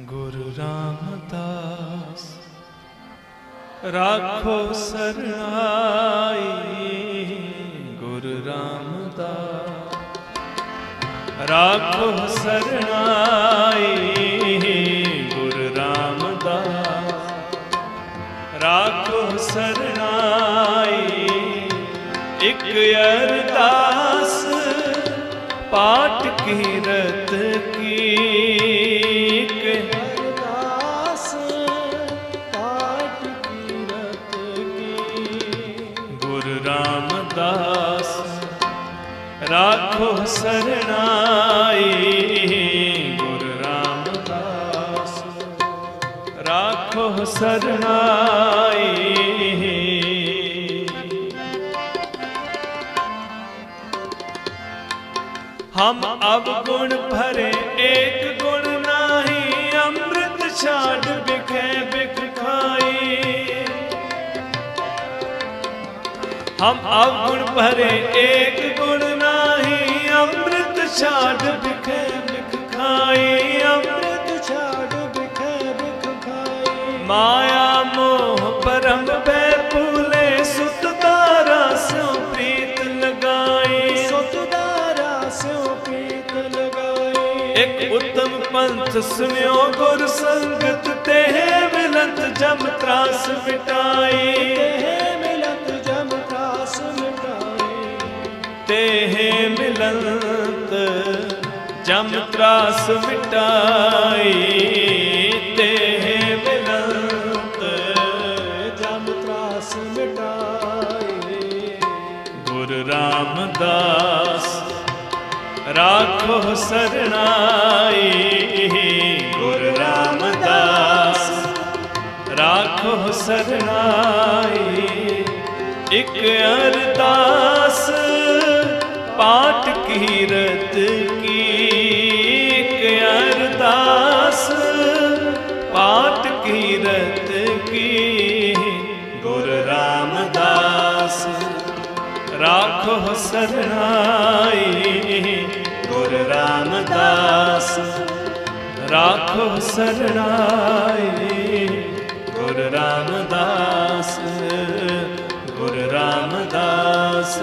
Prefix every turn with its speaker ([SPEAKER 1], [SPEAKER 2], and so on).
[SPEAKER 1] ਗੁਰੂ ਰਾਮਦਾਸ, ਰਾਖੋ ਸਰਣਾਈ ਗੁਰੂ ਰਾਮਦਾਸ, ਰਾਖੋ ਸਰਣਾਈ ਗੁਰੂ ਰਾਮਦਾਸ, ਰਾਖੋ ਸਰਣਾਈ ਇੱਕ ਅਰਦਾਸ, ਪਾਠ ਕੀਰਤ ਕੀ ਰਾਮਦਾਸ, ਰਾਖੋ ਸਰਣਾਈ, ਗੁਰੂ ਰਾਮਦਾਸ। ਰਾਖੋ ਸਰਣਾਈ। ਹਮ ਅਬ ਗੁਣ ਭਰੇ, ਏਕ ਗੁਣ ਨਾਹੀ, ਅੰਮ੍ਰਿਤ ਛਾੜ ਹਮ ਅਵਗੁਣ ਭਰੇ ਏਕ ਗੁਣ ਨਾਹੀ ਅੰਮ੍ਰਿਤ ਛਾੜ ਬਿਖੇ ਬਿਖ ਖਾਈ ਅੰਮ੍ਰਿਤ
[SPEAKER 2] ਛਾੜ ਬਿਖੇ ਬਿਖ ਖਾਈ।
[SPEAKER 1] ਮਾਇਆ ਮੋਹ ਪਰਮ ਬੈ ਭੂਲੇ ਸੁਤ ਤਾਰਾ ਸਿਉ ਪ੍ਰੀਤ ਲਗਾਈ।
[SPEAKER 2] ਸੁਤ ਦਾ ਰਾਸਿਓ ਪ੍ਰੀਤ ਲਗਾਈ।
[SPEAKER 1] ਇਕ ਉਤਮ ਪੰਥ ਸੁਨਿਓ ਗੁਰ ਸੰਗਤ ਤੇ ਮਿਲਤ ਜਮ ਤਰਾਸ ਮਿਟਾਈ
[SPEAKER 2] ਤੇ ਮਿਲੰਤ ਜਮ ਤਰਾਸ ਮਿਟਾਈ
[SPEAKER 1] ਤੇ ਮਿਲੰਤ ਜਮ ਤਰਾਸ ਮਿਟਾਈ। ਗੁਰ ਰਾਮਦਾਸ, ਰਾਖੋ ਸਰਣਾਈ। ਗੁਰ ਰਾਮਦਾਸ, ਰਾਖੋ ਸਰਣਾਈ। ਇਕ ਅਰਦਾਸ ਕੀਰਤ ਕੀ ਅਰਦਾਸ? ਪਾਠ ਕੀਰਤ ਕੀ ਗੁਰ ਰਾਮਦਾਸ? ਰਾਖੋ ਸਰਣਾਈ ਗੁਰ ਰਾਮਦਾਸ। ਰਾਖੋ ਸਰਣਾਈ ਗੁਰ ਰਾਮਦਾਸ। ਗੁਰ ਰਾਮਦਾਸ।